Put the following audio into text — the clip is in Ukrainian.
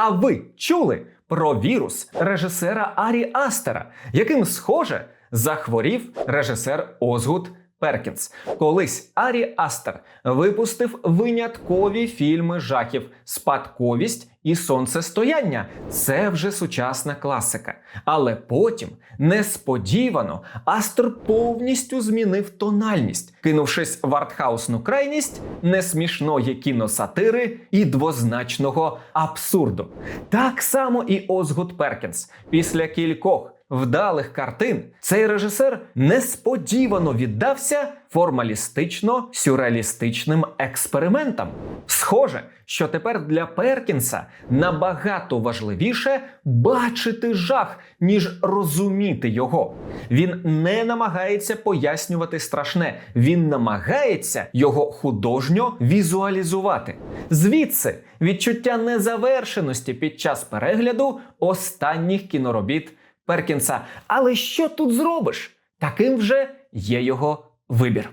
А ви чули про вірус режисера Арі Астера, яким, схоже, захворів режисер Озгуд Перкінс. Колись Арі Астер випустив виняткові фільми жахів Спадковість і Сонцестояння. Це вже сучасна класика. Але потім, несподівано, Астер повністю змінив тональність, кинувшись в артхаусну крайність несмішної кіносатири і двозначного абсурду. Так само і Озгуд Перкінс. Після кількох вдалих картин цей режисер несподівано віддався формалістично-сюрреалістичним експериментам. Схоже, що тепер для Перкінса набагато важливіше бачити жах, ніж розуміти його. Він не намагається пояснювати страшне, він намагається його художньо візуалізувати. Звідси відчуття незавершеності під час перегляду останніх кіноробіт Перкінса. Але що тут зробиш? Таким вже є його вибір.